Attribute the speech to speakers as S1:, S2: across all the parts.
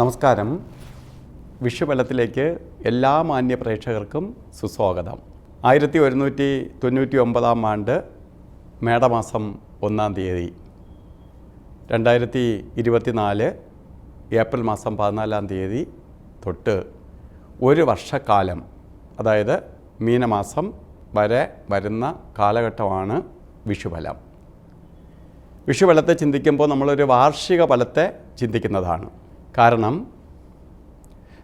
S1: നമസ്കാരം. വിഷുബലത്തിലേക്ക് എല്ലാ മാന്യ പ്രേക്ഷകർക്കും സുസ്വാഗതം. ആയിരത്തി ഒരുന്നൂറ്റി തൊണ്ണൂറ്റി ഒമ്പതാം ആണ്ട് മേടമാസം ഒന്നാം തീയതി രണ്ടായിരത്തി ഇരുപത്തിനാല് ഏപ്രിൽ മാസം പതിനാലാം തീയതി തൊട്ട് ഒരു വർഷക്കാലം അതായത് മീനമാസം വരെ വരുന്ന കാലഘട്ടമാണ് വിഷുബലം. വിഷുബലത്തെ ചിന്തിക്കുമ്പോൾ നമ്മളൊരു വാർഷിക ഫലത്തെ ചിന്തിക്കുന്നതാണ്. കാരണം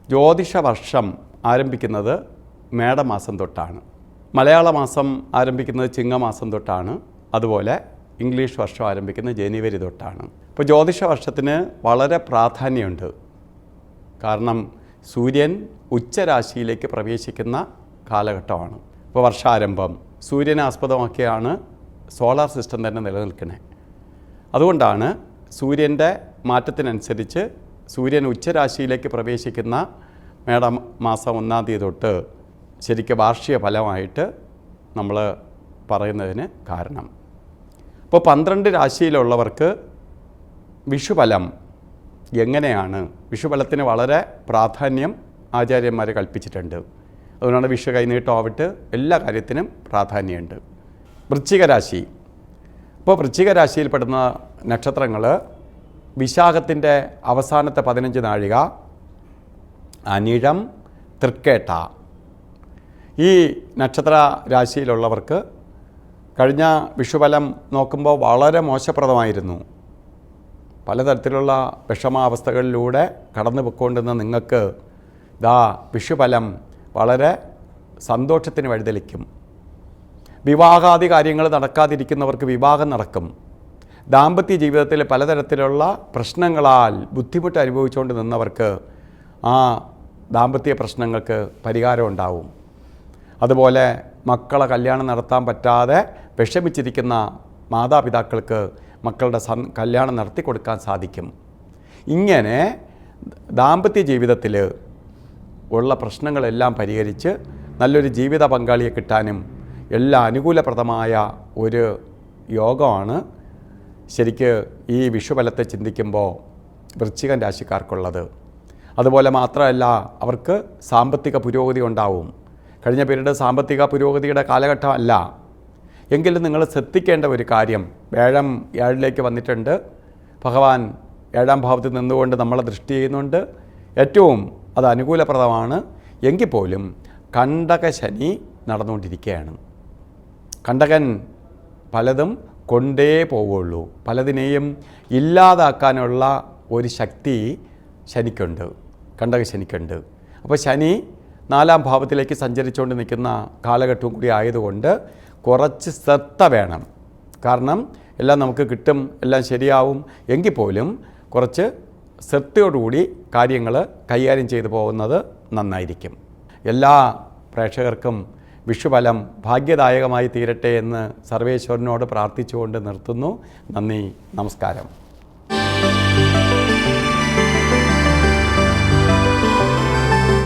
S1: ജ്യോതിഷ വർഷം ആരംഭിക്കുന്നത് മേടമാസം തൊട്ടാണ്. മലയാള മാസം ആരംഭിക്കുന്നത് ചിങ്ങമാസം തൊട്ടാണ്. അതുപോലെ ഇംഗ്ലീഷ് വർഷം ആരംഭിക്കുന്നത് ജനുവരി തൊട്ടാണ്. ഇപ്പോൾ ജ്യോതിഷ വർഷത്തിന് വളരെ പ്രാധാന്യമുണ്ട്. കാരണം സൂര്യൻ ഉച്ചരാശിയിലേക്ക് പ്രവേശിക്കുന്ന കാലഘട്ടമാണ്. ഇപ്പോൾ വർഷാരംഭം സൂര്യനെ ആസ്പദമാക്കിയാണ് സോളാർ സിസ്റ്റം തന്നെ നിലനിൽക്കുന്നത് അതുകൊണ്ടാണ് സൂര്യന്റെ മാറ്റത്തിനനുസരിച്ച് സൂര്യൻ ഉച്ചരാശിയിലേക്ക് പ്രവേശിക്കുന്ന മേടം മാസം ഒന്നാം തീയതി തൊട്ട് ശരിക്കും വാർഷിക ഫലമായിട്ട് നമ്മൾ പറയുന്നതിന് കാരണം. അപ്പോൾ പന്ത്രണ്ട് രാശിയിലുള്ളവർക്ക് വിഷുഫലം എങ്ങനെയാണ്? വിഷുഫലത്തിന് വളരെ പ്രാധാന്യം ആചാര്യന്മാർ കൽപ്പിച്ചിട്ടുണ്ട്. അതുകൊണ്ടാണ് വിഷു കൈനീട്ടമാവിട്ട് എല്ലാ കാര്യത്തിനും പ്രാധാന്യമുണ്ട്. വൃശ്ചികരാശി ഇപ്പോൾ വൃശ്ചിക രാശിയിൽപ്പെടുന്ന നക്ഷത്രങ്ങൾ വിശാഖത്തിന്റെ അവസാനത്തെ പതിനഞ്ച് നാഴിക അനിഴം തൃക്കേട്ട. ഈ നക്ഷത്ര രാശിയിലുള്ളവർക്ക് കഴിഞ്ഞ വിഷുഫലം നോക്കുമ്പോൾ വളരെ മോശപ്രദമായിരുന്നു. പലതരത്തിലുള്ള വിഷമാവസ്ഥകളിലൂടെ കടന്നു പൊയ്ക്കൊണ്ടിരുന്ന നിങ്ങൾക്ക് ദാ വിഷുഫലം വളരെ സന്തോഷത്തിന് വഴിതെളിക്കും. വിവാഹാദി കാര്യങ്ങൾ നടക്കാതിരിക്കുന്നവർക്ക് വിവാഹം നടക്കും. ദാമ്പത്യ ജീവിതത്തിൽ പലതരത്തിലുള്ള പ്രശ്നങ്ങളാൽ ബുദ്ധിമുട്ട് അനുഭവിച്ചുകൊണ്ട് നിന്നവർക്ക് ആ ദാമ്പത്യ പ്രശ്നങ്ങൾക്ക് പരിഹാരം ഉണ്ടാവും. അതുപോലെ മക്കളെ കല്യാണം നടത്താൻ പറ്റാതെ വിഷമിച്ചിരിക്കുന്ന മാതാപിതാക്കൾക്ക് മക്കളുടെ സം കല്യാണം നടത്തി കൊടുക്കാൻ സാധിക്കും. ഇങ്ങനെ ദാമ്പത്യ ജീവിതത്തിൽ ഉള്ള പ്രശ്നങ്ങളെല്ലാം പരിഹരിച്ച് നല്ലൊരു ജീവിത പങ്കാളിയെ കിട്ടാനും എല്ലാ അനുകൂലപ്രദമായ ഒരു യോഗമാണ് ശരിക്ക് ഈ വിഷുഫലത്തെ ചിന്തിക്കുമ്പോൾ വൃശ്ചികൻ രാശിക്കാർക്കുള്ളത്. അതുപോലെ മാത്രമല്ല അവർക്ക് സാമ്പത്തിക പുരോഗതി ഉണ്ടാവും. കഴിഞ്ഞ പീരീഡ് സാമ്പത്തിക പുരോഗതിയുടെ കാലഘട്ടമല്ല. എങ്കിലും നിങ്ങൾ ശ്രദ്ധിക്കേണ്ട ഒരു കാര്യം ഏഴാം ഏഴിലേക്ക് വന്നിട്ടുണ്ട്. ഭഗവാൻ ഏഴാം ഭാവത്തിൽ നിന്നുകൊണ്ട് നമ്മളെ ദൃഷ്ടി ചെയ്യുന്നുണ്ട്. ഏറ്റവും അത് അനുകൂലപ്രദമാണ്. എങ്കിൽ പോലും കണ്ടക ശനി നടന്നുകൊണ്ടിരിക്കുകയാണ്. കണ്ടകൻ പലതും കൊണ്ടേ പോവുള്ളൂ. പലതിനെയും ഇല്ലാതാക്കാനുള്ള ഒരു ശക്തി ശനിക്കുണ്ട്. കണ്ടക ശനിക്കുണ്ട്. അപ്പോൾ ശനി നാലാം ഭാവത്തിലേക്ക് സഞ്ചരിച്ചുകൊണ്ട് നിൽക്കുന്ന കാലഘട്ടവും കൂടി ആയതുകൊണ്ട് കുറച്ച് ശ്രദ്ധ വേണം. കാരണം എല്ലാം നമുക്ക് കിട്ടും എല്ലാം ശരിയാവും. എങ്കിൽ പോലും കുറച്ച് ശ്രദ്ധയോടുകൂടി കാര്യങ്ങൾ കൈകാര്യം ചെയ്തു പോകുന്നത് നന്നായിരിക്കും. എല്ലാ പ്രേക്ഷകർക്കും വിഷുഫലം ഭാഗ്യദായകമായി തീരട്ടെ എന്ന് സർവേശ്വരനോട് പ്രാർത്ഥിച്ചുകൊണ്ട് നിർത്തുന്നു. നന്ദി നമസ്കാരം.